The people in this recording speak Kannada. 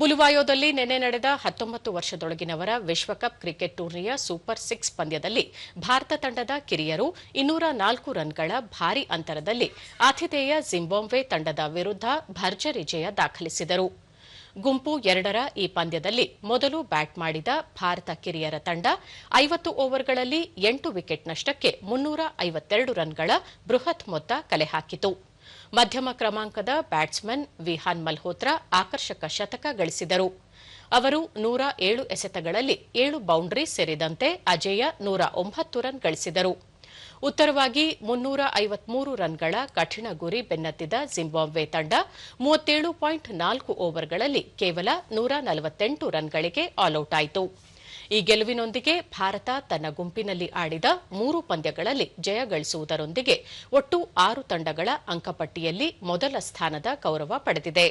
ಬುಲುವಾಯೋದಲ್ಲಿ ನಿನ್ನೆ ನಡೆದ ಹತ್ತೊಂಬತ್ತು ವರ್ಷದೊಳಗಿನವರ ವಿಶ್ವಕಪ್ ಕ್ರಿಕೆಟ್ ಟೂರ್ನಿಯ ಸೂಪರ್ ಸಿಕ್ಸ್ ಪಂದ್ಯದಲ್ಲಿ ಭಾರತ ತಂಡದ ಕಿರಿಯರು ಇನ್ನೂರ ನಾಲ್ಕು ರನ್ಗಳ ಭಾರಿ ಅಂತರದಲ್ಲಿ ಆತಿಥೇಯ ಜಿಂಬಾಬ್ವೆ ತಂಡದ ವಿರುದ್ಧ ಭರ್ಜರಿ ಜಯ ದಾಖಲಿಸಿದರು. ಗುಂಪು ಎರಡರ ಈ ಪಂದ್ಯದಲ್ಲಿ ಮೊದಲು ಬ್ಯಾಟ್ ಮಾಡಿದ ಭಾರತ ಕಿರಿಯರ ತಂಡ ಐವತ್ತು ಓವರ್ಗಳಲ್ಲಿ ಎಂಟು ವಿಕೆಟ್ ನಷ್ಟಕ್ಕೆ ಮುನ್ನೂರ ಐವತ್ತೆರಡು ರನ್ಗಳ ಬೃಹತ್ ಮೊತ್ತ ಕಲೆ ಹಾಕಿತು. ಮಧ್ಯಮ ಕ್ರಮಾಂಕದ ಬ್ಯಾಟ್ಸ್ಮನ್ ವಿಹಾನ್ ಮಲ್ಹೋತ್ರಾ ಆಕರ್ಷಕ ಶತಕ ಗಳಿಸಿದರು. ಅವರು ನೂರ ಏಳು ಎಸೆತಗಳಲ್ಲಿ ಏಳು ಬೌಂಡರಿ ಸೇರಿದಂತೆ ಅಜೇಯ ನೂರ ಒಂಬತ್ತು ರನ್ ಗಳಿಸಿದರು. ಉತ್ತರವಾಗಿ ಮುನ್ನೂರ ಐವತ್ಮೂರು ರನ್ಗಳ ಕಠಿಣ ಗುರಿ ಬೆನ್ನತ್ತಿದ ಜಿಂಬಾಬ್ವೆ ತಂಡ ಮೂವತ್ತೇಳು ಪಾಯಿಂಟ್ ನಾಲ್ಕು ಓವರ್ಗಳಲ್ಲಿ ಕೇವಲ ನೂರ ನಲವತ್ತೆಂಟು ರನ್ಗಳಿಗೆ ಆಲ್ಔಟ್ ಆಯಿತು. ಈ ಗೆಲುವಿನೊಂದಿಗೆ ಭಾರತ ತನ್ನ ಗುಂಪಿನಲ್ಲಿ ಆಡಿದ ಮೂರು ಪಂದ್ಯಗಳಲ್ಲಿ ಜಯ ಗಳಿಸುವುದರೊಂದಿಗೆ ಒಟ್ಟು ಆರು ತಂಡಗಳ ಅಂಕಪಟ್ಟಿಯಲ್ಲಿ ಮೊದಲ ಸ್ಥಾನದ ಗೌರವ ಪಡೆದಿದೆ.